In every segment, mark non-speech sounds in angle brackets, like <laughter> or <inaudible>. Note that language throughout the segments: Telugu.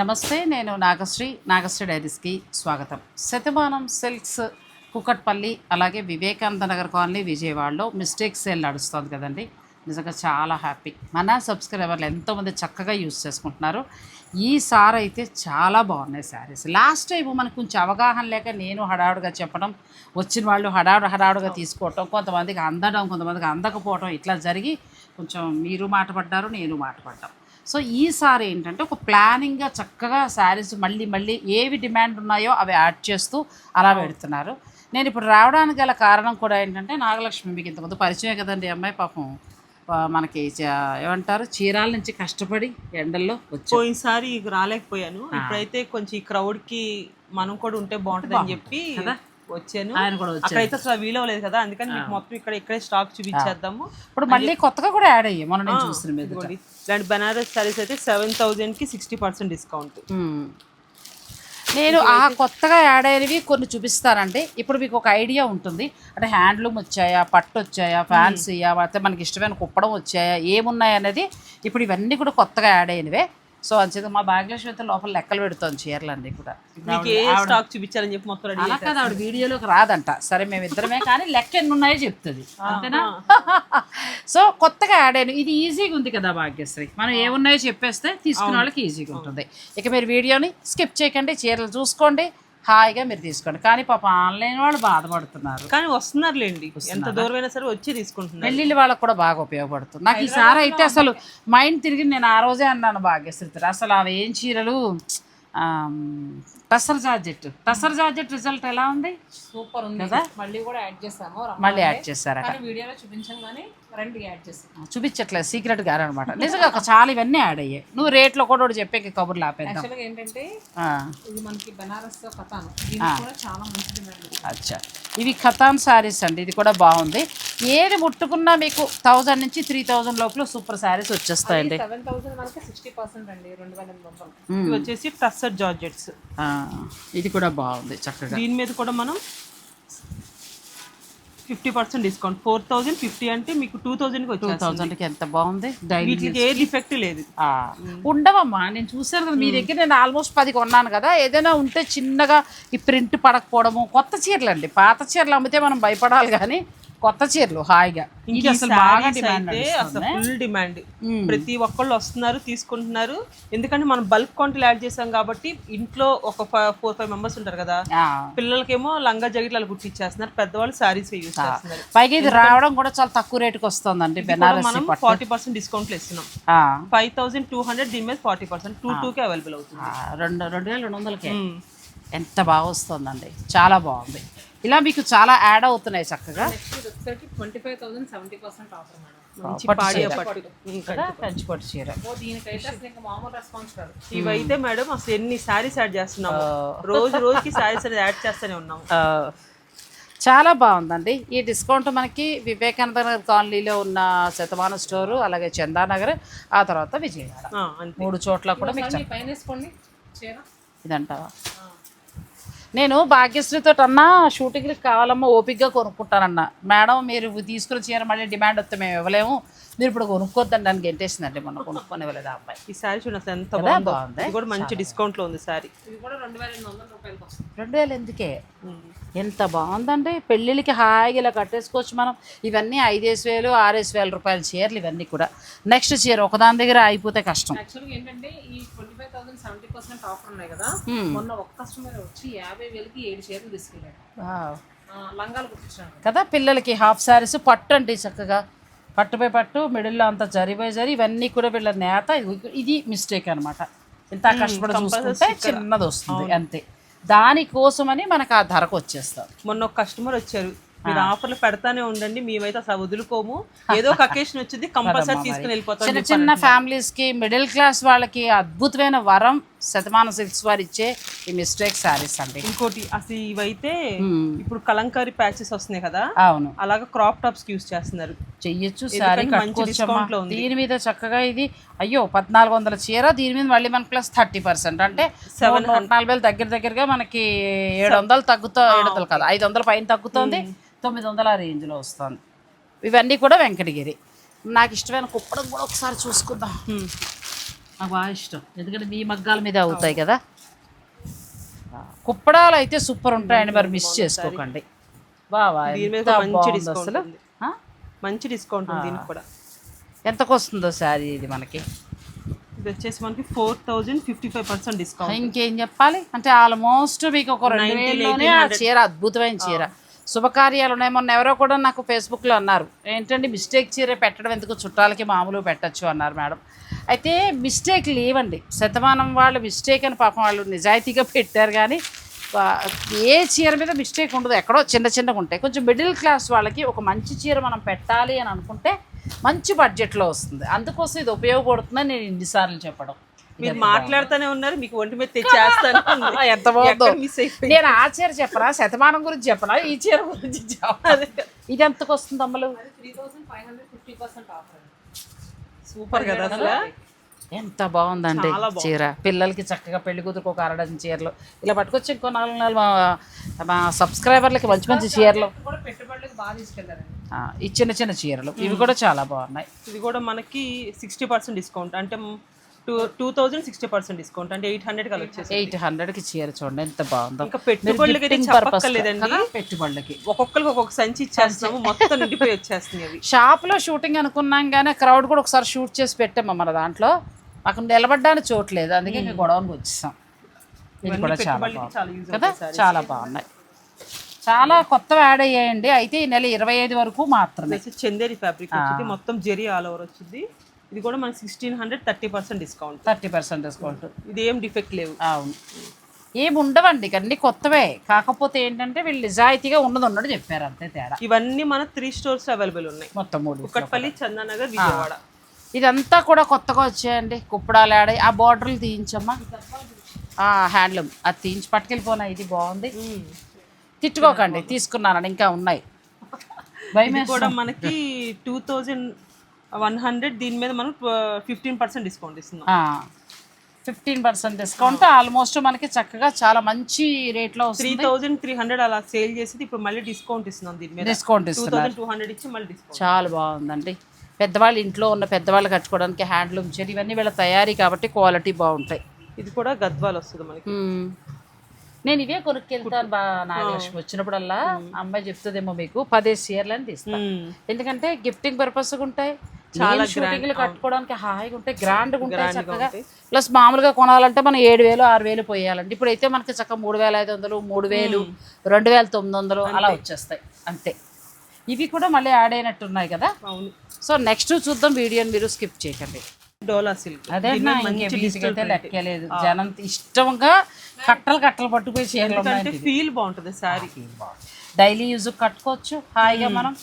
నమస్తే నేను నాగశ్రీ నాగశ్రీ డైరీస్కి స్వాగతం. శతమానం సిల్క్స్ కుకట్పల్లి అలాగే వివేకానంద నగర్ కాలనీ విజయవాడలో మిస్టేక్ సేల్ నడుస్తుంది కదండి. నిజంగా చాలా హ్యాపీ. మన సబ్స్క్రైబర్లు ఎంతోమంది చక్కగా యూజ్ చేసుకుంటున్నారు. ఈసారి అయితే చాలా బాగున్నాయి శారీస్. లాస్ట్ టైం మనకు కొంచెం అవగాహన లేక నేను హడావుడిగా చెప్పడం వచ్చిన వాళ్ళు హడావుడు హడావుడిగా తీసుకోవటం కొంతమందికి అందడం కొంతమందికి అందకపోవటం ఇట్లా జరిగి కొంచెం మీరు మాట పడ్డారు నేను మాట పడ్డాం. సో ఈసారి ఏంటంటే ఒక ప్లానింగ్గా చక్కగా శారీస్ మళ్ళీ మళ్ళీ ఏవి డిమాండ్ ఉన్నాయో అవి యాడ్ చేస్తూ అలా పెడుతున్నారు. నేను ఇప్పుడు రావడానికి గల కారణం కూడా ఏంటంటే నాగలక్ష్మి మీకు ఇంతకుముందు పరిచయం కదండి అమ్మాయి పాపం మనకి ఏమంటారు? చీరాల నుంచి కష్టపడి ఎండల్లో వచ్చి పోయినసారి రాలేకపోయాను. ఇప్పుడైతే కొంచెం ఈ క్రౌడ్కి మనం కూడా ఉంటే బాగుంటుంది అని చెప్పి కదా? వచ్చాను. ఆయన కూడా అక్కడైతే అసలు వీలవలేదు కదా అందుకని మీకు మొత్తం ఇక్కడ ఇక్కడే స్టాక్ చూపించేద్దాము. ఇప్పుడు మళ్ళీ కొత్తగా కూడా యాడ్ అయ్యాయి. మొన్న నేను మీద ఇదిగోండి. ఇలాంటి బనారస్ సారీస్ అయితే సెవెన్ థౌజండ్కి సిక్స్టీ పర్సెంట్ డిస్కౌంట్. నేను ఆ కొత్తగా యాడ్ అయినవి కొన్ని చూపిస్తానండి. ఇప్పుడు మీకు ఒక ఐడియా ఉంటుంది. అంటే హ్యాండ్లూమ్ వచ్చాయా పట్టు వచ్చాయా ఫ్యాన్సీయా లేకపోతే మనకి ఇష్టమైన కుప్పడం వచ్చాయా ఏమున్నాయి అనేది ఇప్పుడు ఇవన్నీ కూడా కొత్తగా యాడ్ అయినవే. సో అంచేత మా భాగ్యలక్ష్మి అయితే లోపల లెక్కలు పెడుతోంది చీరలన్నీ కూడా. ఇప్పుడు మీకు ఏ స్టాక్ చూపించాలని చెప్పి మొత్తం అలా కాదు ఆవిడ వీడియోలోకి రాదంట. సరే మేము ఇద్దరమే కానీ లెక్క ఎన్ని ఉన్నాయో చెప్తుంది. అంతేనా? <laughs> సో కొత్తగా యాడ్ అయిన ఇది ఈజీగా ఉంది కదా భాగ్యశ్రీ. మనం ఏమున్నాయో చెప్పేస్తే తీసుకునే వాళ్ళకి ఈజీగా ఉంటుంది. ఇక మీరు వీడియోని స్కిప్ చేయకండి చీరలు చూసుకోండి. హాయిగా మీరు తీసుకోండి. కానీ పాప ఆన్లైన్ వాళ్ళు బాధపడుతున్నారు. కానీ వస్తున్నారులేండి. ఎంత దూరమైనా సరే వచ్చి తీసుకుంటున్నారు. పెళ్ళిళ్ళు వాళ్ళకి కూడా బాగా ఉపయోగపడుతుంది. నాకు ఈసారి అయితే అసలు మైండ్ తిరిగి నేను ఆ రోజే అన్నాను భాగ్యశ్రీ అసలు అవి ఏం చీరలు? Tussar georgette. Tussar georgette result ఎలా ఉంది? సూపర్ ఉంది. కదా? మళ్ళీ కూడా యాడ్ చేసాము మళ్ళీ యాడ్ చేశారట. కానీ వీడియోలో చూపించాం కానీ రెండు యాడ్ చేసాం చూపించట్లేదు. సీక్రెట్ గారు అనమాట నిజంగా ఒక చాలా ఇవన్నీ యాడ్ అయ్యాయి. నువ్వు రేట్లో కూడా ఒకటి చెప్పే కబుర్లు ఆపేద్దాం. యాక్చువల్గా ఏంటంటే ఆ, ఇది మనకి బనారస్ కథాను. దీనికి కూడా చాలా మంచి డిమాండ్ ఉంది. అచ్చా. ఇవి ఖతాన్ శారీస్ అండి. ఇది కూడా బాగుంది. ఏది ముట్టుకున్నా మీకు థౌజండ్ నుంచి త్రీ థౌజండ్ లోపల సూపర్ శారీస్ వచ్చేస్తాయండి. సెవెన్ థౌసండ్ మనకి సిక్స్టీ పర్సెంట్ అండి రెండు వేల ఎనిమిది వందలు. ఇవి వచ్చేసి టస్సర్ జార్జెట్స్. ఆ, ఇది కూడా బాగుంది చక్కగా. దీని మీద కూడా మనం fifty percent discount. Four thousand fifty అంటే మీకు టూ థౌజండ్కి టూ వచ్చేస్తుంది థౌజండ్కి ఎంత బాగుంది? డైలీ వీటికి ఏ డిఫెక్ట్ లేదు. ఆ, ఉండవమ్మా నేను చూసాను కదా మీ దగ్గర నేను ఆల్మోస్ట్ పది కొన్నాను కదా. ఏదైనా ఉంటే చిన్నగా ఈ ప్రింట్ పడకపోవడము కొత్త చీరలు అండి పాత చీరలు అమ్మితే మనం భయపడాలి కానీ కొత్త చీరలు హాయిగా. ఇది అసలు బాగా డిమాండ్ అసలు ఫుల్ డిమాండ్ ప్రతి ఒక్కళ్ళు వస్తున్నారు తీసుకుంటున్నారు. ఎందుకంటే మనం బల్క్ క్వాంటిటీ యాడ్ చేసాం కాబట్టి ఇంట్లో ఒక ఫోర్ ఫైవ్ మెంబర్స్ ఉంటారు కదా. పిల్లలకేమో లంగా జాకెట్లు అలా కుట్టిచ్చేస్తున్నారు పెద్దవాళ్ళు శారీస్ యూస్ చేస్తున్నారు. పైగా ఇది రావడం కూడా చాలా తక్కువ రేటుకి వస్తుందండి మనం ఫార్టీ పర్సెంట్ డిస్కౌంట్లు ఇస్తున్నాం. ఫైవ్ థౌసండ్ టూ హండ్రెడ్ దీని మీద forty percent two two K available అవుతుంది. రెండు రెండు వేల రెండు వందలకే. ఎంత బాగా వస్తుందండి. చాలా బాగుంది. ఇలా మీకు చాలా యాడ్ అవుతున్నాయి చక్కగా. Twenty five thousand seventy percent offer madam. మంచి పట్టు చీర. మామూలు రెస్పాన్స్ కాదు ఇవైతే మేడం అసలు ఎన్ని శారీస్ యాడ్ చేస్తున్నాము? రోజు రోజుకి అనేది యాడ్ చేస్తూనే ఉన్నాము. చాలా బాగుందండి. ఈ డిస్కౌంట్ మనకి వివేకానంద నగర్ కాలనీలో ఉన్న శతమాన స్టోరు అలాగే చందానగర్ ఆ తర్వాత విజయవాడ. మూడు చోట్ల కూడా మీకు ఇదంటావా? నేను భాగ్యశ్రీతో అన్నా షూటింగ్కి కావాలమ్మా ఓపిక్గా కొనుక్కుంటానన్నా. మేడం మీరు తీసుకుని చీర మళ్ళీ డిమాండ్ వస్తే మేము ఇవ్వలేము. మీరు ఇప్పుడు కొనుక్కోద్దండి అని గెంటేసిందండి మొన్న కొనుక్కొని ఇవ్వలేదు ఆ అబ్బాయి ఈ శారీ చూడండి అసలు ఎంత కదా? బాగుందో. బాగుంది. ఇది కూడా మంచి డిస్కౌంట్లో ఉంది ఇది కూడా రెండు వేల ఎనిమిది వందల రూపాయలకి వస్తుంది. రెండు వేలు ఎందుకే? ఎంత బాగుందండి. పెళ్ళిళ్ళకి హాయిగా ఇలా కట్టేసుకోవచ్చు మనం. ఇవన్నీ ఐదేసి వేలు ఆరేసి వేల రూపాయల చీరలు ఇవన్నీ కూడా. నెక్స్ట్ చీర ఒకదాని దగ్గర అయిపోతే కష్టం. యాక్చువల్గా ఏంటంటే ఈ twenty five thousand seventy percent offer ఉన్నాయి కదా. Hmm. మొన్న ఒక కస్టమర్ వచ్చి యాభై వేలకి ఏడు చీరలు తీసుకెళ్ళాడు. వావ్. ఆ, లంగాలు కుట్టించాను కదా పిల్లలకి హాఫ్ శారీస్ పట్టు అండి చక్కగా. పట్టుపై పట్టు మిడిల్లో అంతా జరిపోయి జరి ఇవన్నీ కూడా వీళ్ళ నేత. ఇది- మిస్టేక్ అనమాట ఇంత కష్టపడి చూసుకుంటే చిన్నది వస్తుంది అంతే. దానికోసమని మనకు ఆ ధరకు వచ్చేస్తాం మొన్న ఒక కస్టమర్ వచ్చారు. మీరు ఆఫర్లు పెడతానే ఉండండి మేమైతే అసలు వదులుకోము. <laughs> ఏదో ఒక అకేషన్ వచ్చింది కంపల్సరీ తీసుకుని వెళ్ళిపోతాం చిన్న చిన్న ఫ్యామిలీస్కి మిడిల్ క్లాస్ వాళ్ళకి అద్భుతమైన వరం శతమాన సిల్క్స్ వారు ఇచ్చే ఈ మిస్టేక్ శారీస్ అండి. ఇంకోటి అసలు ఇవైతే ఇప్పుడు కలంకారీ ప్యాచెస్ వస్తున్నాయి కదా అవును. అలాగా క్రాప్ టాప్స్ యూస్ చేస్తున్నారు. చెయ్యొచ్చు లో ఉంది. దీని మీద చక్కగా ఇది అయ్యో పద్నాలుగు వందల చీర దీని మీద మళ్ళీ మన ప్లస్ థర్టీ పర్సెంట్ అంటే సెవెన్ నలభై వేలు దగ్గర దగ్గరగా మనకి ఏడు వందలు తగ్గుతా ఏడు వందలు కాదు ఐదు వందల పైన తగ్గుతుంది తొమ్మిది వందల ఆ రేంజ్లో వస్తుంది. ఇవన్నీ కూడా వెంకటగిరి. నాకు ఇష్టమైన కుప్పడం కూడా ఒకసారి చూసుకుందాం. నాకు బాగా ఇష్టం. ఎందుకంటే మీ మగ్గాల మీద అవుతాయి కదా. కుప్పడాలు అయితే సూపర్ ఉంటాయండి మరి మిస్ చేసుకోకండి. బావా అసలు? మంచి డిస్కౌంట్ ఉంది దీనికి కూడా. ఎంతకు వస్తుందో శారీ ఇది మనకి? ఇది వచ్చేసి మనకి four thousand fifty five percent discount ఇంకేం చెప్పాలి? అంటే ఆల్మోస్ట్ మీకు ఒక రెండు వేలలోనే ఆ చీర అద్భుతమైన చీర. శుభకార్యాలు ఉన్నాయి మొన్న ఎవరో కూడా నాకు ఫేస్బుక్లో అన్నారు ఏంటంటే మిస్టేక్ చీర పెట్టడం ఎందుకు? చుట్టాలకి మామూలు పెట్టచ్చు అన్నారు మేడం. అయితే మిస్టేక్ లేవండి. శతమానం వాళ్ళు మిస్టేక్ అని పాపం వాళ్ళు నిజాయితీగా పెట్టారు కానీ ఏ చీర మీద మిస్టేక్ ఉండదు. ఎక్కడో చిన్న చిన్నగా ఉంటాయి. కొంచెం మిడిల్ క్లాస్ వాళ్ళకి ఒక మంచి చీర మనం పెట్టాలి అని అనుకుంటే మంచి బడ్జెట్లో వస్తుంది. అందుకోసం ఇది ఉపయోగపడుతుందని నేను ఇన్నిసార్లు చెప్పడం. మీరు మాట్లాడుతూనే ఉన్నారు మీకు ఒంటి మీద తెచ్చేస్తాను <laughs> ఎంత బాగుందో నేను ఆ చీర చెప్పనా? శతమానం గురించి చెప్పనా? ఈ చీర గురించి చెప్పనా? ఇది ఎంతకు వస్తుంది అమ్మలు? సూపర్ కదా అసలు. ఎంత బాగుందండి చీర. పిల్లలకి చక్కగా పెళ్ళి కూతురుకు ఒక అరడజన్ చీరలు. ఇలా పట్టుకొచ్చి ఇంకో నాలుగు నాలుగు మా మా సబ్స్క్రైబర్లకి మంచి మంచి చీరలు. ఈ చిన్న చిన్న చీరలు. ఇవి కూడా చాలా బాగున్నాయి. ఇది కూడా మనకి సిక్స్టీ పర్సెంట్ డిస్కౌంట్ అంటే two two thousand sixty percent discount అంటే ఎయిట్ హండ్రెడ్ కల వచ్చేసి ఎయిట్ హండ్రెడ్కి చీర చూడండి ఎంత బాగుందో. ఇంకా పెట్టుబడులకి చెప్పక్కర్లేదండి. పెట్టుబడులకి. ఒక్కొక్కరికి ఒక్కొక్క సంచి ఇచ్చేస్తున్నాము మొత్తం నిండిపోయి వచ్చేస్తుంది అవి. షాప్లో షూటింగ్ అనుకున్నాం కానీ క్రౌడ్ కూడా ఒకసారి షూట్ చేసి పెట్టాము మన దాంట్లో? మాకు నిలబడ్డానికి చోట్లేదు అందుకే ఇంకా గొడవనికి వచ్చేసాం. ఇది కూడా చాలా బాగుంది. కదా? చాలా బాగున్నాయి. చాలా కొత్తవి యాడ్ అయ్యాయండి. అయితే ఈ నెల ఇరవై ఐదు వరకు మాత్రమే. చందేరి ఫ్యాబ్రిక్ మొత్తం జెరీ ఆల్ ఓవర్ వచ్చింది. ఇది కూడా మనకి sixteen hundred thirty percent discount thirty percent discount ఇది ఏం డిఫెక్ట్ లేవు. అవును. ఏమి ఉండవండి అన్ని కొత్తవే. కాకపోతే ఏంటంటే వీళ్ళు నిజాయితీగా ఉన్నది ఉన్నట్టు చెప్పారు అంతే తేడా. ఇవన్నీ మన త్రీ స్టోర్స్ అవైలబుల్ ఉన్నాయి. మొత్తం మూడు కుక్కట్పల్లి చందానగర్ విజయవాడ. ఇదంతా కూడా కొత్తగా వచ్చాయండి. కుప్పడాలు ఆడాయి ఆ బార్డర్లు తీయించమ్మా. హ్యాండ్లూమ్. అది తీయించి పట్టుకెళ్ళిపోనా ఇది బాగుంది. తిట్టుకోకండి తీసుకున్నానండి ఇంకా ఉన్నాయి. కూడా మనకి టూ థౌజండ్ వన్ హండ్రెడ్ దీని మీద మనం ఫిఫ్టీన్ పర్సెంట్ డిస్కౌంట్ ఇస్తున్నాం. Fifteen percent discount. ఆల్మోస్ట్ మనకి చక్కగా చాలా మంచి రేట్లో త్రీ వస్తుంది థౌజండ్ త్రీ హండ్రెడ్ అలా సేల్ చేసి ఇప్పుడు మళ్ళీ డిస్కౌంట్ ఇస్తున్నాం దీని మీద. డిస్కౌంట్ థౌజండ్ టూ హండ్రెడ్ ఇచ్చి మళ్ళీ డిస్కౌంట్. చాలా బాగుందండి. పెద్దవాళ్ళు ఇంట్లో ఉన్న పెద్దవాళ్ళు కట్టుకోవడానికి హ్యాండ్లూమ్ చీర ఇవన్నీ వీళ్ళ తయారీ కాబట్టి క్వాలిటీ బాగుంటాయి. ఇది కూడా గద్వాల్ వస్తుంది మనకి. నేను ఇవే కొనుక్కెళ్తాను బా నాగలక్ష్మి. వచ్చినప్పుడల్లా అమ్మాయి చెప్తుందేమో మీకు పదేసి చీరలు అని తీస్తాను. ఎందుకంటే గిఫ్టింగ్ పర్పస్ ఉంటాయి. చాలా షూటింగ్లు కట్టుకోవడానికి హాయిగా ఉంటాయి గ్రాండ్ ఉంటాయి చక్కగా. ప్లస్ మామూలుగా కొనాలంటే మనం ఏడు వేలు ఆరు వేలు పోయాలండి. ఇప్పుడైతే మనకి చక్కగా మూడు వేల ఐదు వందలు మూడు వేలు రెండు వేల తొమ్మిది వందలు అలా వచ్చేస్తాయి. అంతే. ఇవి కూడా మళ్ళీ యాడ్ అయినట్టు ఉన్నాయి కదా? అవును. సో నెక్స్ట్ చూద్దాం వీడియోని మీరు స్కిప్ చేయకండి. డోలా సిల్క్. అదే వీటికైతే లెక్కలేదు. జనం ఇష్టంగా కట్టలు కట్టలు పట్టుకుపోయి చీరలు ఫీల్ బాగుంటుంది శారీ డైలీ యూజ్ కట్టుకోవచ్చు. హాయిగా మనం.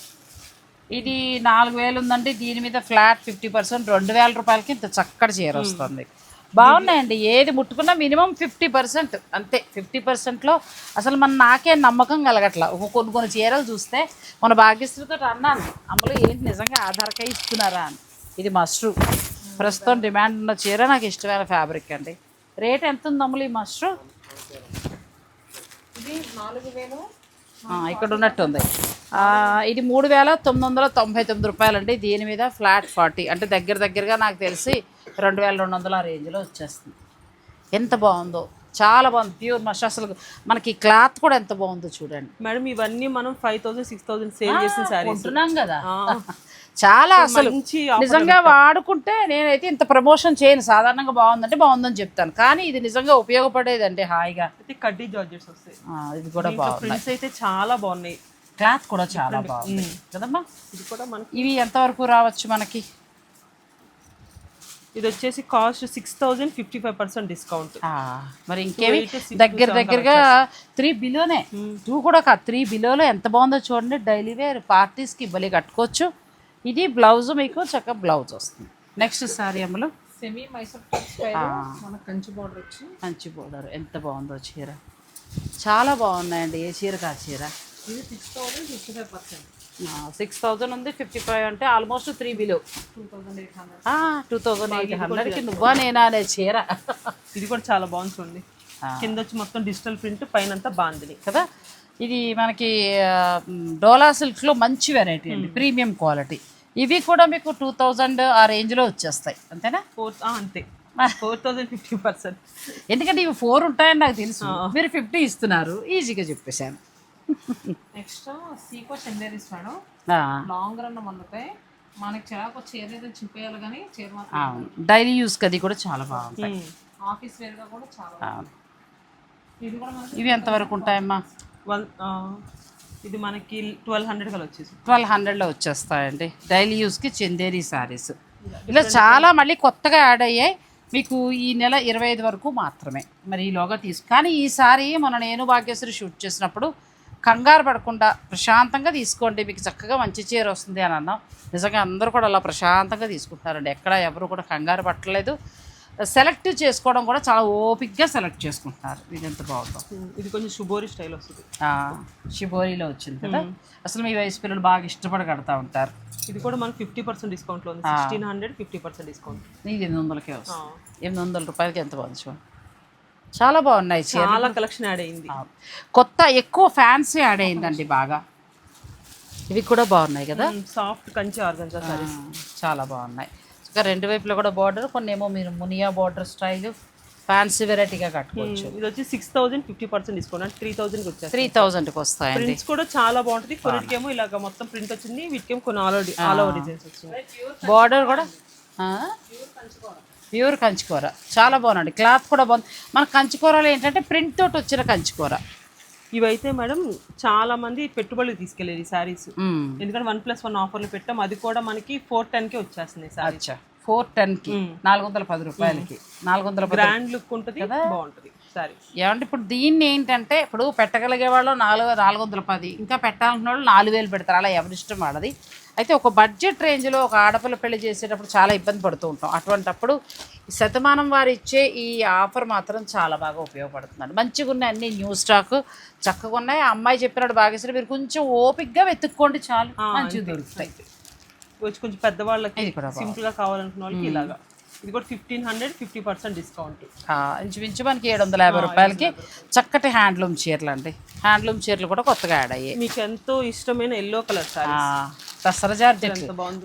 ఇది నాలుగు వేలు ఉందండి దీని మీద ఫ్లాట్ ఫిఫ్టీ పర్సెంట్ రెండు వేల రూపాయలకి ఇంత చక్కటి చీర వస్తుంది. బాగున్నాయండి. ఏది ముట్టుకున్నా మినిమం ఫిఫ్టీ పర్సెంట్ అంతే. ఫిఫ్టీ పర్సెంట్లో అసలు మన నాకే నమ్మకం కలగట్ల. ఒక కొన్ని కొన్ని చీరలు చూస్తే మన భాగ్యశ్రీతో అన్నాను అమ్మలు ఏంటి నిజంగా ఆధార్కే ఇస్తున్నారా? అని. ఇది మష్రూ ప్రస్తుతం డిమాండ్ ఉన్న చీర నాకు ఇష్టమైన ఫ్యాబ్రిక్ అండి. రేట్ ఎంత ఉంది అమ్మలు ఈ మష్రూ ఇది నాలుగు వేలు. ఇక్కడ ఉన్నట్టుంది ఇది మూడు వేల తొమ్మిది వందల తొంభై తొమ్మిది రూపాయలండి. దీని మీద ఫ్లాట్ ఫార్టీ. అంటే దగ్గర దగ్గరగా నాకు తెలిసి రెండు వేల రెండు వందల రేంజ్లో వచ్చేస్తుంది. ఎంత బాగుందో. చాలా బాగుంది. ప్యూర్ మష్. అసలు మనకి క్లాత్ కూడా ఎంత బాగుందో చూడండి. మేడం ఇవన్నీ మనం five thousand six thousand sale చేసిన శారీస్ కొంటున్నాం కదా. <laughs> చాలా అసలు నిజంగా వాడుకుంటే నేనైతే ఇంత ప్రమోషన్ చేయను. సాధారణంగా బాగుందంటే బాగుందని చెప్తాను. కానీ ఇది నిజంగా ఉపయోగపడేదండి హాయిగా. అయితే కడ్డీ జార్జెట్స్ వస్తాయి. ఇది కూడా బాగుంది అయితే చాలా బాగున్నాయి. క్లాత్ కూడా చాలా బాగుంది కదమ్మా? ఇది కూడా మనకి ఇవి ఎంతవరకు రావచ్చు మనకి? ఇది వచ్చేసి cost six thousand fifty five percent discount. ఆ, మరి ఇంకేమి? దగ్గర దగ్గరగా త్రీ బిలోనే టూ కూడా కాదు త్రీ బిలోలో ఎంత బాగుందో చూడండి. డైలీ వేర్ పార్టీస్కి ఇవ్వలే కట్టుకోవచ్చు. ఇది బ్లౌజ్ మీకు చక్కగా బ్లౌజ్ వస్తుంది. నెక్స్ట్ సారీ అమ్మలు సెమీ మైసూర్ కంచి బోర్డర్ వచ్చి. బోర్డర్ ఎంత బాగుందో చీర. చాలా బాగున్నాయండి ఏ చీర కా చీర? ఇది six thousand fifty five percent. Six thousand ఉంది ఫిఫ్టీ ఫైవ్ అంటే almost three below two thousand eight హండ్రెడ్కి నువ్వా నేనా అనే చీర. ఇది కూడా చాలా బాగుంది చూడండి. కింద వచ్చి మొత్తం డిజిటల్ ప్రింట్ పైన అంతా బాందిని. కదా? ఇది మనకి డోలా సిల్క్లో మంచి వెరైటీ అండి ప్రీమియం క్వాలిటీ ఇవి కూడా మీకు టూ థౌజండ్ ఆ రేంజ్లో వచ్చేస్తాయి అంతేనా? ఫోర్ అంతే. ఫోర్ థౌసండ్ ఫిఫ్టీ పర్సెంట్ ఎందుకంటే ఇవి ఫోర్ ఉంటాయని నాకు తెలుసు. మీరు ఫిఫ్టీ ఇస్తున్నారు ఈజీగా చెప్పేశాను. నెక్స్ట్ సీకో చందేరీస్ మేడం ఆ, లాంగ్ రన్ మన్నుతాయి మనకి చిరాకు చీర ఏదో చింపేయాలి కానీ చీర మాత్రం డైలీ యూస్కి అది కూడా చాలా బాగుంటాయి. ఆఫీస్ వేర్గా కూడా చాలా బాగుంది. ఇది కూడా ఇవి ఎంతవరకు ఉంటాయమ్మా? వన్ ఇది మనకి ట్వెల్వ్ హండ్రెడ్ కల వచ్చేసి. ట్వెల్వ్ హండ్రెడ్లో వచ్చేస్తాయండి. డైలీ యూస్కి చందేరి శారీస్ ఇలా చాలా మళ్ళీ కొత్తగా యాడ్ అయ్యాయి మీకు ఈ నెల ఇరవై ఐదు వరకు మాత్రమే. మరి ఈలోగా తీసు కానీ ఈసారి మన నేను భాగ్యశ్రీ షూట్ చేసినప్పుడు కంగారు పడకుండా ప్రశాంతంగా తీసుకోండి. మీకు చక్కగా మంచి చీర వస్తుంది అని అన్నాం. నిజంగా అందరూ కూడా అలా ప్రశాంతంగా తీసుకుంటున్నారండి. ఎక్కడ ఎవరు కూడా కంగారు పట్టలేదు. సెలెక్ట్ చేసుకోవడం కూడా చాలా ఓపిక్గా సెలెక్ట్ చేసుకుంటున్నారు. ఇది ఎంత బాగుందో. ఇది కొంచెం శుభోరి స్టైల్ వస్తుంది. షిబోరిలో వచ్చింది కదా. అసలు మీ వయసు పిల్లలు బాగా ఇష్టపడి కడతా ఉంటారు. ఇది కూడా మనకి ఫిఫ్టీ పర్సెంట్ డిస్కౌంట్లో ఉంది. Sixteen hundred fifty percent discount. ఇది ఎనిమిది వందలకే వస్తుంది. ఎనిమిది వందల రూపాయలకి ఎంత బాగుంది చూడండి చాలా బాగున్నాయి చాలా కలెక్షన్ యాడ్ అయింది. కొత్త ఎక్కువ ఫ్యాన్సీ యాడ్ అయిందండి బాగా. ఇవి కూడా బాగున్నాయి కదా? సాఫ్ట్ కంచి ఆర్గంజా చాలా బాగున్నాయి. ఇంకా రెండు వైపులో కూడా బార్డర్ కొన్ని ఏమో మీరు మునియా బార్డర్ స్టైల్ ఫ్యాన్సీ వెరైటీగా కట్టుకోవచ్చు. ఇది వచ్చి six thousand fifty percent discount అంటే త్రీ థౌసండ్కి వచ్చేసి త్రీ థౌజండ్కి వస్తాయండి. ప్రింట్స్ కూడా చాలా బాగుంటుంది. కొన్నిటికేమో ఇలాగ మొత్తం ప్రింట్ వచ్చింది వీటికేమో కొన్ని all over all over designs వచ్చింది. బార్డర్ కూడా? ప్యూర్ కంచికూర. చాలా బాగుందండి క్లాత్ కూడా బాగుంది. మన కంచికూరలో ఏంటంటే ప్రింట్ తోటి వచ్చిన కంచికూర. ఇవైతే మేడం చాలా మంది పెట్టుబడులు తీసుకెళ్ళేది సారీస్. ఎందుకంటే వన్ ప్లస్ వన్ ఆఫర్లు పెట్టాం. అది కూడా మనకి ఫోర్ టెన్కి వచ్చేస్తుంది సారీ ఫోర్ టెన్కి నాలుగు వందల పది రూపాయలకి. నాలుగు వందల గ్రాండ్ లుక్ ఉంటుంది బాగుంటుంది. సారీ. ఏమంటే ఇప్పుడు దీన్ని ఏంటంటే ఇప్పుడు పెట్టగలిగే వాళ్ళు నాలుగు నాలుగు వందల పది. ఇంకా పెట్టాలనుకున్న వాళ్ళు నాలుగు వేలు పెడతారు. అలా ఎవరిష్టం వాడది అయితే ఒక బడ్జెట్ రేంజ్లో ఒక ఆడపిల్ల పెళ్ళి చేసేటప్పుడు చాలా ఇబ్బంది పడుతూ ఉంటాం. అటువంటప్పుడు శతమానం వారు ఇచ్చే ఈ ఆఫర్ మాత్రం చాలా బాగా ఉపయోగపడుతుందండి. మంచిగా ఉన్నాయి అన్ని న్యూ స్టాక్. చక్కగా ఉన్నాయి. ఆ అమ్మాయి చెప్పినట్టు బాగేసరి మీరు కొంచెం ఓపిక్గా వెతుక్కోండి చాలు. మంచిగా దొరుకుతాయి. కొంచెం పెద్దవాళ్ళకి ఇది కూడా సింపుల్గా కావాలనుకున్న వాళ్ళకి ఇలాగా. ఇది కూడా fifteen hundred fifty percent discount ఇంచుమించు మనకి ఏడు వందల యాభై రూపాయలకి చక్కటి హ్యాండ్లూమ్ చీరలు అండి. హ్యాండ్లూమ్ చీరలు కూడా కొత్తగా యాడ్ అయ్యాయి. మీకు ఎంతో ఇష్టమైన ఎల్లో కలర్ దసరా జార్జెట్.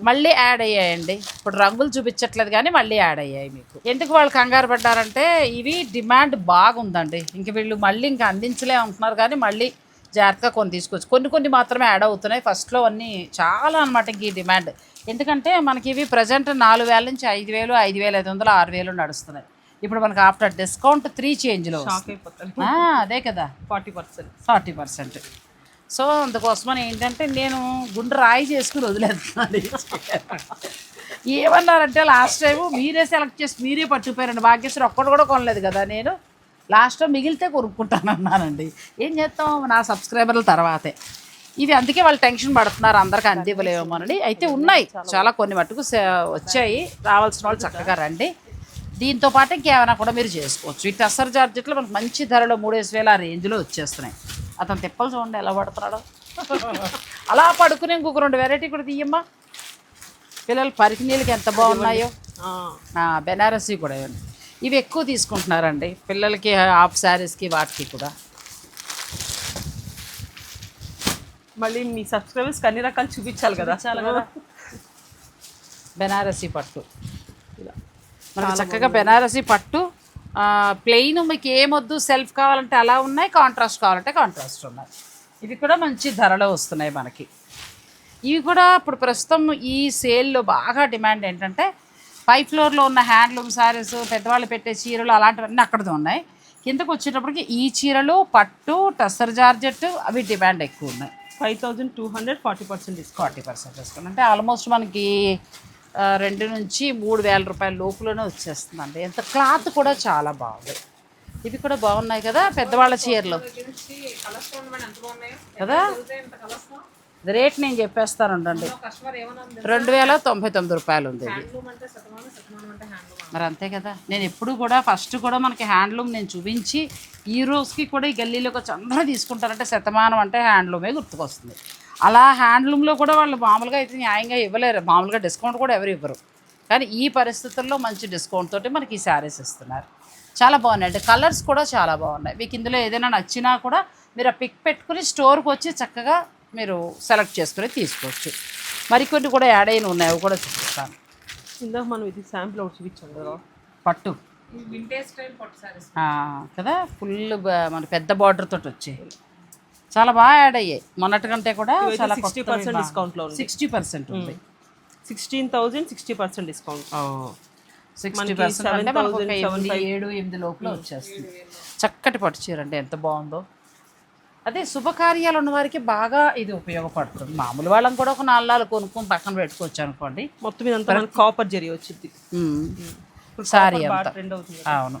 మళ్ళీ యాడ్ అయ్యాయండి. ఇప్పుడు రంగులు చూపించట్లేదు కానీ మళ్ళీ యాడ్ అయ్యాయి మీకు. ఎందుకు వాళ్ళు కంగారు పడ్డారంటే ఇవి డిమాండ్ బాగుందండి. ఇంక వీళ్ళు మళ్ళీ ఇంకా అందించలే అంటున్నారు కానీ మళ్ళీ జాగ్రత్తగా కొన్ని తీసుకోవచ్చు కొన్ని కొన్ని మాత్రమే యాడ్ అవుతున్నాయి. ఫస్ట్లో అన్నీ చాలా అనమాట ఇంక ఈ డిమాండ్. ఎందుకంటే మనకి ఇవి ప్రజెంట్ నాలుగు వేల నుంచి ఐదు వేలు ఐదు వేల ఐదు వందలు ఆరు వేలు నడుస్తున్నాయి. ఇప్పుడు మనకి ఆఫ్టర్ డిస్కౌంట్ త్రీ చేంజ్లో అదే కదా. Forty percent. Forty percent. So అందుకోసమని ఏంటంటే నేను గుండె రాయి చేసుకుని వదిలేస్తున్నాను. ఏమన్నారంటే లాస్ట్ టైం మీరే సెలెక్ట్ చేసి మీరే పట్టుకుపోయారండి. భాగ్యశ్వరి ఒక్కడు కూడా కొనలేదు కదా నేను. లాస్ట్ టైం మిగిలితే కొనుక్కుంటాను అన్నానండి ఏం చేస్తాం? నా సబ్స్క్రైబర్ల తర్వాతే. ఇవి అందుకే వాళ్ళు టెన్షన్ పడుతున్నారు అందరికీ అందివ్వలేమోనని అయితే ఉన్నాయి. చాలా కొన్ని మట్టుకు వచ్చాయి. రావాల్సిన వాళ్ళు చక్కగా రండి. దీంతో పాటు ఇంకేమైనా కూడా మీరు చేసుకోవచ్చు. ఈ టస్సర్ జార్జెట్లు మనకు మంచి ధరలో మూడేసి వేల ఆ రేంజ్లో వచ్చేస్తున్నాయి. అతను తిప్పలు చూడండి ఎలా పడుతున్నాడు. <laughs> అలా పడుకుని ఇంకొక రెండు వెరైటీ కూడా తీయమ్మా. పిల్లలు పరికినీళ్ళకి ఎంత బాగున్నాయో. బెనారసీ కూడా ఇవి ఎక్కువ తీసుకుంటున్నారండి. పిల్లలకి హాఫ్ శారీస్కి వాటికి కూడా. మళ్ళీ మీ సబ్స్క్రైబర్స్ అన్ని రకాలు చూపించాలి కదా. చాలా కదా. బెనారసీ పట్టు. ఇలా. మనకి చక్కగా బెనారసీ పట్టు. ప్లెయిన్ మీకు ఏమొద్దు సెల్ఫ్ కావాలంటే అలా ఉన్నాయి కాంట్రాస్ట్ కావాలంటే కాంట్రాస్ట్ ఉన్నాయి. ఇవి కూడా మంచి ధరలో వస్తున్నాయి మనకి. ఇవి కూడా ఇప్పుడు ప్రస్తుతం ఈ సేల్లో బాగా డిమాండ్ ఏంటంటే పై ఫ్లోర్లో ఉన్న హ్యాండ్లూమ్ శారీస్ పెద్దవాళ్ళు పెట్టే చీరలు అలాంటివన్నీ అక్కడది ఉన్నాయి. కిందకు వచ్చేటప్పటికి ఈ చీరలు పట్టు టస్సర్ జార్జెట్ అవి డిమాండ్ ఎక్కువ ఉన్నాయి. Five thousand two hundred forty percent discount forty percent discount అంటే ఆల్మోస్ట్ మనకి రెండు నుంచి మూడు వేల రూపాయల లోపులోనే వచ్చేస్తుందండి. ఎంత క్లాత్ కూడా చాలా బాగుంది. ఇవి కూడా బాగున్నాయి కదా పెద్దవాళ్ళ చీరలు. కదా? రేట్ నేను చెప్పేస్తాను ఉండండి రెండు వేల తొంభై తొమ్మిది రూపాయలు ఉంది ఇది. మరి అంతే కదా. నేను ఎప్పుడు కూడా ఫస్ట్ కూడా మనకి హ్యాండ్లూమ్ నేను చూపించి ఈ రోజుకి కూడా ఈ గల్లీలోకి వచ్చి అందరూ తీసుకుంటారంటే శతమానం అంటే హ్యాండ్లూమే గుర్తుకొస్తుంది. అలా హ్యాండ్లూమ్లో కూడా వాళ్ళు మామూలుగా అయితే న్యాయంగా ఇవ్వలేరు. మామూలుగా డిస్కౌంట్ కూడా ఎవరు ఇవ్వరు. కానీ ఈ పరిస్థితుల్లో మంచి డిస్కౌంట్ తోటి మనకి ఈ శారీస్ ఇస్తున్నారు. చాలా బాగున్నాయి అంటే కలర్స్ కూడా చాలా బాగున్నాయి. మీకు ఇందులో ఏదైనా నచ్చినా కూడా మీరు ఆ పిక్ పెట్టుకుని స్టోర్కి వచ్చి చక్కగా మీరు సెలెక్ట్ చేసుకుని తీసుకోవచ్చు. మరికొన్ని కూడా యాడ్ అయిన ఉన్నాయి అవి కూడా చూపిస్తాను. ఇందాక మనం ఇది శాంపుల్ ఒకటి చూపించాం కదా. పట్టు. వింటేజ్ స్టైల్ పట్టు సారీస్ ఆ, కదా? ఫుల్ మన పెద్ద బార్డర్ తోటి వచ్చాయి. చాలా బాగా యాడ్ అయ్యాయి. మొన్నటి కంటే కూడా చాలా 60% discount లో ఉంది. సిక్స్టీ పర్సెంట్ ఉంది. Sixteen thousand sixty percent discount sixty percent అంటే మనకు ఒక 7,000, ఎనిమిది 7,500 ఏడు ఎనిమిది లోపల వచ్చేస్తుంది. చక్కటి పట్టు చీర అంటే ఎంత బాగుందో. అదే శుభకార్యాలు ఉన్న వారికి బాగా ఇది ఉపయోగపడుతుంది. మామూలు వాళ్ళని కూడా ఒక నాలుగు కొనుక్కొని పక్కన పెట్టుకోవచ్చు అనుకోండి మొత్తం ఇదంతా కాపర్ జరీ వచ్చింది సారీ అంతా. అవును.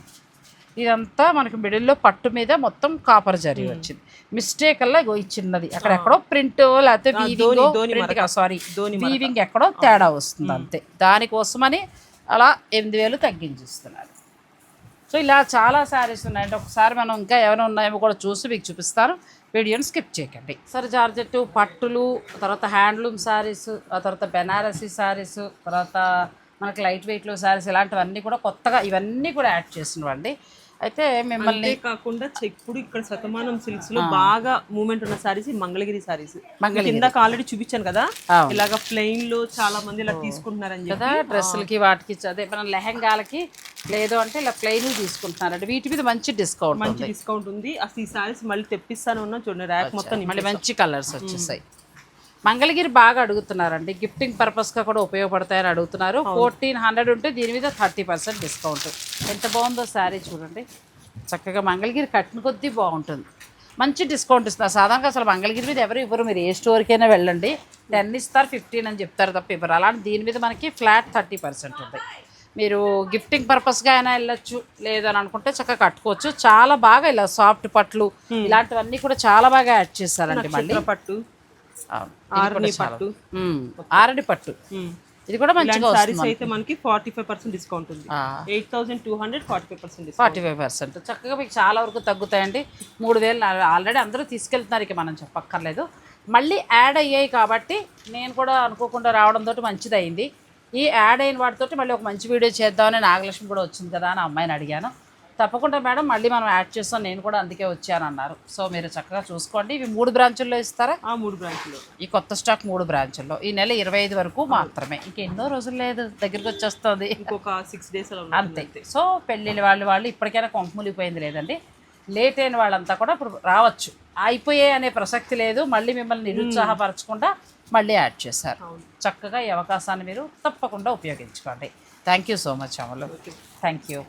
ఇదంతా మనకి మిడిల్లో పట్టు మీద మొత్తం కాపర్ జరీ వచ్చింది. మిస్టేక్ అలా ఇగో ఈ చిన్నది. అక్కడెక్కడో ప్రింట్ లేకపోతే వీవింగ్ సారీ వీవింగ్ ఎక్కడో తేడా వస్తుంది అంతే. దానికోసమని అలా ఎనిమిది వేలు తగ్గించిస్తున్నారు. సో ఇలా చాలా శారీస్ ఉన్నాయండి. ఒకసారి మనం ఇంకా ఏమైనా ఉన్నాయేమో కూడా చూసి మీకు చూపిస్తాను. వీడియోని స్కిప్ చేయకండి. సరే జార్జెట్ పట్టులు తర్వాత హ్యాండ్లూమ్ శారీస్ ఆ తర్వాత బెనారసీ శారీస్ తర్వాత మనకి లైట్ వెయిట్లో శారీస్ ఇలాంటివన్నీ కూడా కొత్తగా ఇవన్నీ కూడా యాడ్ చేసినవండి. అయితే మిమ్మల్ని కాకుండా ఇప్పుడు ఇక్కడ శతమానం సిల్క్స్లో బాగా మూమెంట్ ఉన్న సారీస్ మంగళగిరి సారీస్ ఇందాక ఆల్రెడీ చూపించాను కదా. ఇలాగ ప్లెయిన్లో చాలా మంది ఇలా తీసుకుంటున్నారని కదా డ్రెస్సులకి వాటికి అదే మన లెహంగాలకి లేదు అంటే ఇలా ప్లెయిన్ తీసుకుంటున్నారండి. వీటి మీద మంచి డిస్కౌంట్ మంచి డిస్కౌంట్ ఉంది. అసలు ఈ సారీస్ మళ్ళీ తెప్పిస్తాను ఉన్నా చూడండి ర్యాక్ మొత్తం మళ్ళీ మంచి కలర్స్ వచ్చేసాయి. మంగళగిరి బాగా అడుగుతున్నారండి. గిఫ్టింగ్ పర్పస్గా కూడా ఉపయోగపడతాయని అడుగుతున్నారు. ఫోర్టీన్ హండ్రెడ్ ఉంటే దీని మీద థర్టీ పర్సెంట్ డిస్కౌంట్ ఎంత బాగుందో శారీ చూడండి. చక్కగా మంగళగిరి కట్టిన కొద్దీ బాగుంటుంది. మంచి డిస్కౌంట్ ఇస్తున్నారు. సాధారణంగా అసలు మంగళగిరి మీద ఎవరు ఇవ్వరు. మీరు ఏ స్టోర్కైనా వెళ్ళండి. టెన్ ఇస్తారు ఫిఫ్టీన్ అని చెప్తారు తప్ప ఇవ్వరు. అలాంటి దీని మీద మనకి ఫ్లాట్ థర్టీ పర్సెంట్ ఉంది మీరు గిఫ్టింగ్ పర్పస్గా అయినా వెళ్ళొచ్చు. లేదని అనుకుంటే చక్కగా కట్టుకోవచ్చు. చాలా బాగా ఇలా సాఫ్ట్ పట్లు ఇలాంటివన్నీ కూడా చాలా బాగా యాడ్ చేశారండి మళ్ళీ. పట్టు. ఆర్ని పట్టు. ఆరడి పట్టు. ఇది కూడా మంచిగా సారీస్ అయితే మనకి ఫార్టీ ఫైవ్ పర్సెంట్ డిస్కౌంట్ ఉంది. Eight thousand two hundred forty five percent forty five percent చక్కగా మీకు చాలా వరకు తగ్గుతాయండి. మూడు వేలు ఆల్రెడీ అందరూ తీసుకెళ్తున్నారు ఇక మనం చెప్పక్కర్లేదు. మళ్ళీ యాడ్ అయ్యాయి కాబట్టి నేను కూడా అనుకోకుండా రావడంతో మంచిది అయింది ఈ యాడ్ అయిన వాటితోటి మళ్ళీ ఒక మంచి వీడియో చేద్దామని నాగలక్ష్మి కూడా వచ్చింది కదా అని అమ్మాయిని అడిగాను. తప్పకుండా మేడం మళ్ళీ మనం యాడ్ చేస్తాం. నేను కూడా అందుకే వచ్చాను అన్నారు సో మీరు చక్కగా చూసుకోండి. ఇవి మూడు బ్రాంచుల్లో ఇస్తారా? ఆ మూడు బ్రాంచ్లో. ఈ కొత్త స్టాక్ మూడు బ్రాంచుల్లో. ఈ నెల ఇరవై ఐదు వరకు మాత్రమే. ఇంకెన్నో రోజులు లేదు దగ్గరికి వచ్చేస్తుంది. ఇంకొక సిక్స్ డేస్ అంతే. సో పెళ్ళిళ్ళ వాళ్ళు వాళ్ళు ఇప్పటికైనా కొంకుములిపోయింది లేదండి. లేట్ అయిన వాళ్ళంతా కూడా ఇప్పుడు రావచ్చు. అయిపోయే అనే ప్రసక్తి లేదు. మళ్ళీ మిమ్మల్ని నిరుత్సాహపరచకుండా మళ్ళీ యాడ్ చేశారు. చక్కగా ఈ అవకాశాన్ని మీరు తప్పకుండా ఉపయోగించుకోండి. థ్యాంక్ యూ సో మచ్ అమలు. Thank you